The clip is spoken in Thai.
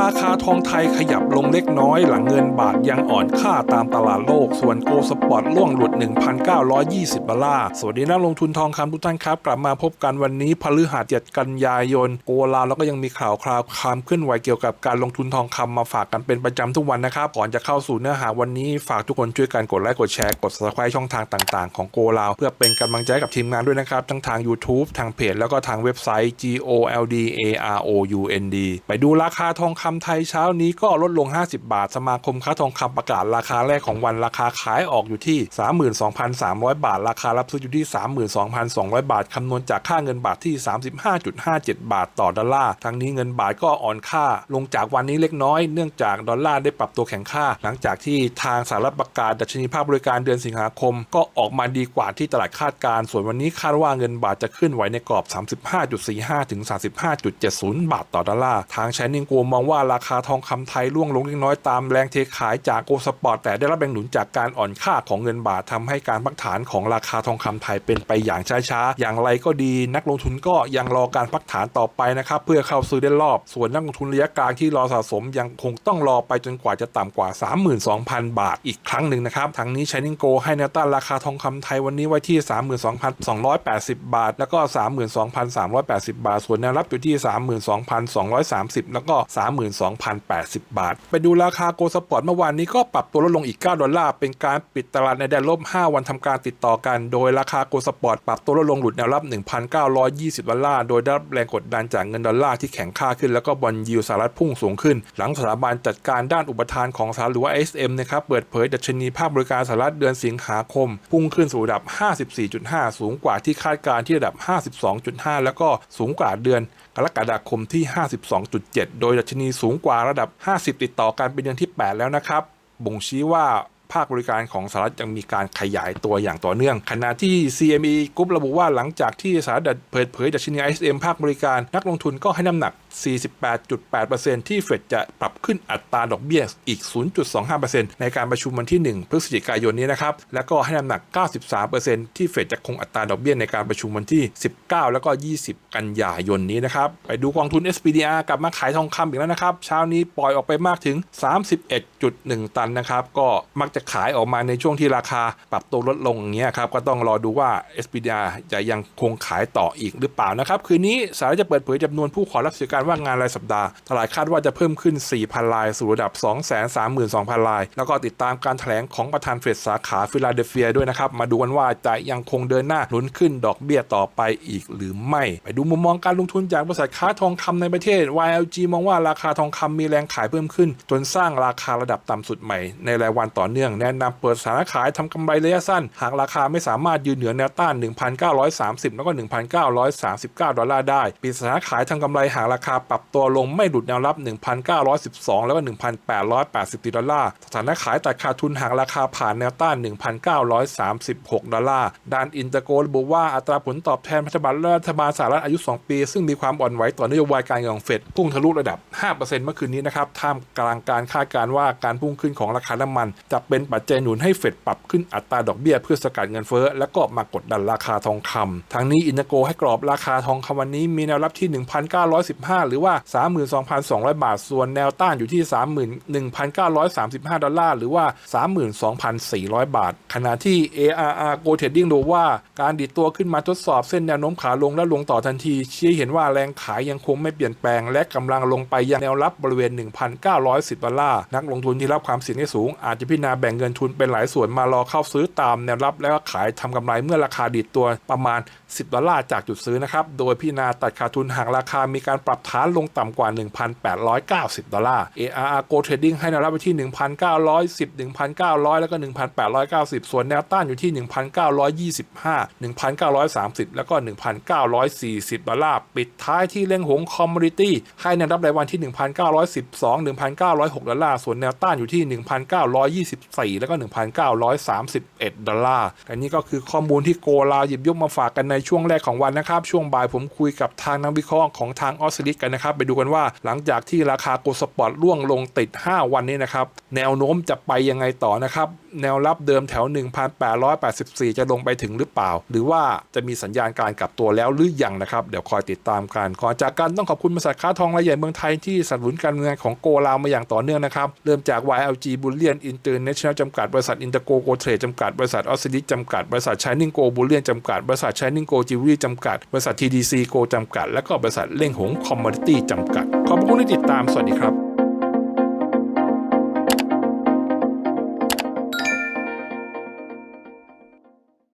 ราคาทองไทยขยับลงเล็กน้อยหลังเงินบาทยังอ่อนค่าตามตลาดโลก ส่วนโกลสปอร์ตล่วงหลุด 1,920 ดอลลาร์ สวัสดีนักลงทุนทองคำทุกท่านครับ กลับมาพบกันวันนี้พฤหัส7กันยายน โกลาแล้วก็ยังมีข่าวคราวความเคลื่อนไหวเกี่ยวกับการลงทุนทองคำมาฝากกันเป็นประจำทุกวันนะครับ ก่อนจะเข้าสู่เนื้อหาวันนี้ฝากทุกคนช่วยกันกดไลค์กดแชร์กด subscribe ช่องทางต่างๆ ของโกลาเพื่อเป็นกำลังใจกับทีมงานด้วยนะครับทั้งทาง YouTube ทางเพจแล้วก็ทางเว็บไซต์ G O L D A R O U N D ไปดูราคาทองคคำไทยเช้านี้ก็ลดลง 50 บาท สมาคมค้าทองคำประกาศราคาแรกของวันราคาขายออกอยู่ที่ 32,300 บาท ราคารับซื้ออยู่ที่ 32,200 บาทคำนวณจากค่าเงินบาทที่ 35.57 บาทต่อดอลลาร์ ทั้งนี้เงินบาทก็อ่อนค่า ลงจากวันนี้เล็กน้อย เนื่องจากดอลลาร์ได้ปรับตัวแข็งค่า หลังจากที่ทางสหรัฐประกาศดัชนีภาคบริการเดือนสิงหาคม ก็ออกมาดีกว่าที่ตลาดคาดการณ์ส่วนวันนี้คาดว่าเงินบาทจะขึ้นไหวในกรอบ 35.45 ถึง 35.70 บาทต่อดอลลาร์ ทางชนิงกัวมองว่าราคาทองคำไทยร่วงลงเล็กน้อยตามแรงเทขายจากโกลสปอร์ตแต่ได้รับแรงหนุนจากการอ่อนค่าของเงินบาททำให้การพักฐานของราคาทองคำไทยเป็นไปอย่างช้าๆ อย่างไรก็ดี นักลงทุนก็ยังรอการพักฐานต่อไปนะครับเพื่อเข้าซื้อได้รอบ ส่วนนักลงทุนระยะกลางที่รอสะสมยังคงต้องรอไปจนกว่าจะต่ำกว่า 32,000 บาทอีกครั้งหนึ่งนะครับทางนี้ชนิงโกให้แนวต้านราคาทองคำไทยวันนี้ไว้ที่ 32,280 บาท แล้วก็ 32,380 บาท ส่วนแนวรับอยู่ที่ 32,230 แล้วก็32,080 บาท ไปดูราคาโกลสปอร์ตเมื่อวานนี้ก็ปรับตัวลดลงอีก 9 ดอลลาร์ เป็นการปิดตลาดในแดนลบ 5 วันทำการติดต่อกัน โดยราคาโกลสปอร์ตปรับตัวลดลงหลุดแนวรับ 1,920 ดอลลาร์ โดยได้รับแรงกดดันจากเงินดอลลาร์ที่แข็งค่าขึ้น แล้วก็บอลยิวสหรัฐพุ่งสูงขึ้น หลังสถาบันจัดการด้านอุปทานของสหรัฐหรือว่า SM นะครับ เปิดเผยดัชนีภาคบริการสหรัฐเดือนสิงหาคม พุ่งขึ้นสู่ระดับ 54.5 สูงกว่าที่คาดการณ์ที่ระดับ 52.5 แล้วก็สูงกว่าเดือน กรกฎาคมที่ 52.7 โดยดัชนีสูงกว่าระดับ 50 ติดต่อกันเป็นเดือนที่ 8 แล้วนะครับ บ่งชี้ว่า ภาคบริการของสหรัฐยังมีการขยายตัวอย่างต่อเนื่อง ขณะที่ CME กรุ๊ประบุว่าหลังจากที่สหรัฐเปิดเผยดัชนี ISM ภาคบริการ นักลงทุนก็ให้น้ำหนัก 48.8%ที่เฟดจะปรับขึ้นอัตราดอกเบี้ยอีก 0.25%ในการประชุมวันที่ 1 พฤศจิกายนนี้นะครับ แล้วก็ให้น้ำหนัก 93%ที่เฟดจะคงอัตราดอกเบี้ยในการประชุมวันที่ 19 แล้วก็ 20 กันยายนนี้นะครับ ไปดูกองทุน SPDR กลับมาขายทองคำอีกแล้วนะครับ เช้านี้ปล่อยออกไปมากถึง 31.1 ตันนะครับ ก็มักจะขายออกมาในช่วงที่ราคาปรับตัวลดลงอย่างเงี้ยครับก็ต้องรอดูว่า SPDR จะยังคงขายต่ออีกหรือเปล่านะครับ คืนนี้สหรัฐจะเปิดเผยจำนวนผู้ขอรับสิทธิการว่างงานรายสัปดาห์ตลาดคาดว่าจะเพิ่มขึ้น 4,000ลายสู่ระดับ 232,000ลาย แล้วก็ติดตามการแถลงของประธานเฟดสาขาฟิลาเดลเฟียด้วยนะครับ มาดูกันว่าจะยังคงเดินหน้าลุ้นขึ้นดอกเบี้ยต่อไปอีกหรือไม่ ไปดูมุมมองการลงทุนจากบริษัทค้าทองคำในประเทศ YLG มองว่าราคาทองคำมีแรงขายเพิ่มขึ้น จนสร้างราคาระดับต่ำสุดใหม่ในรายวันต่อเนื่องแนะนำเปิดสถานขายทำกำไรระยะสั้น หากราคาไม่สามารถยืนเหนือแนวต้าน 1,930 แล้วก็ 1,939 ดอลลาร์ได้ ปิดสถานขายทำกำไรหากราคาปรับตัวลงไม่หลุดแนวรับ 1,912 แล้วก็ 1,884ดอลลาร์ สถานะขายตัดขาดทุนหากราคาผ่านแนวต้าน 1,936 ดอลลาร์ ด้านอินเตอร์โกระบุว่าอัตราผลตอบแทนพันธบัตรรัฐบาลสหรัฐอายุ 2 ปี ซึ่งมีความอ่อนไหวต่อนโยบายการเงินของเฟดพุ่งทะลุระดับ 5%เมื่อคืนนี้นะครับท่ามกลางการคาดการณ์ว่าการพุ่งขึ้นของราคาน้ำมันจะเป็นเป็นปัจจัยหนุนให้เฟดปรับขึ้นอัตราดอกเบี้ยเพื่อสกัดเงินเฟ้อ และก็มากดดันราคาทองคำทางนี้อินโกให้กรอบราคาทองคำวันนี้มีแนวรับที่ 1,915 หรือว่า 32,200 บาท ส่วนแนวต้านอยู่ที่ 31,935 ดอลลาร์หรือว่า 32,400 บาท ขณะที่ ARR Go Trading ดูว่าการดิดตัวขึ้นมาทดสอบเส้นแนวโน้มขาลงและลงต่อทันทีชี้เห็นว่าแรงขายยังคงไม่เปลี่ยนแปลง และกำลังลงไปยังแนวรับบริเวณ 1,910 ดอลลาร์นักลงทุนที่รับความเสี่ยงที่สูงอาจจะพิจารณาบ่งเงินทุนเป็นหลายส่วนมารอเข้าซื้อตามแนวรับแล้วก็ขายทำกำไรเมื่อราคาดิดตัวประมาณ 10 ดอลลาร์จากจุดซื้อนะครับโดยพิจารณาตัดขาดทุนหากราคามีการปรับฐานลงต่ำกว่า 1,890 ดอลลาร์ ARR Go Trading ให้แนวรับไว้ที่ 1,910 1,900 แล้วก็ 1,890 ส่วนแนวต้านอยู่ที่ 1,925 1,930 แล้วก็ 1,940 ดอลลาร์ ปิดท้ายที่เล่งหงคอมมูนิตี้ให้แนวรับรายวันที่ 1,912 1,906 ดอลลาร์ ส่วนแนวต้านอยู่ที่1,924แล้วก็ 1,931 ดอลลาร์อันนี้ก็คือข้อมูลที่โกลาหยิบยกมาฝากกันในช่วงแรกของวันนะครับ ช่วงบ่ายผมคุยกับทางนักวิเคราะห์ของทางออสเตรเลียกันนะครับ ไปดูกันว่าหลังจากที่ราคาโกลสปอร์ตร่วงลงติด 5 วันนี้นะครับ แนวโน้มจะไปยังไงต่อนะครับ แนวรับเดิมแถว 1,884 จะลงไปถึงหรือเปล่า หรือว่าจะมีสัญญาณการกลับตัวแล้วหรือยังนะครับ เดี๋ยวคอยติดตามกันก่อนจากกันต้องขอบคุณบริษัทค้าทองรายใหญ่เมืองไทยที่สนับสนุนการเงินของโกลาวมาอย่างต่อเนื่องนะครับ เริ่มจาก YLG Bullion International จำกัดบริษัท Intergo Go Trade จำกัดบริษัทออสซิลิจำกัดบริษัท Shining Go Bullion จำกัดบริษัท Shining Go Jewelry จำกัดบริษัท TDC Go จำกัด และก็บริษัทเล่งหง Commodity จำกัด ขอบคุณที่ติดตามสวัสดีครับ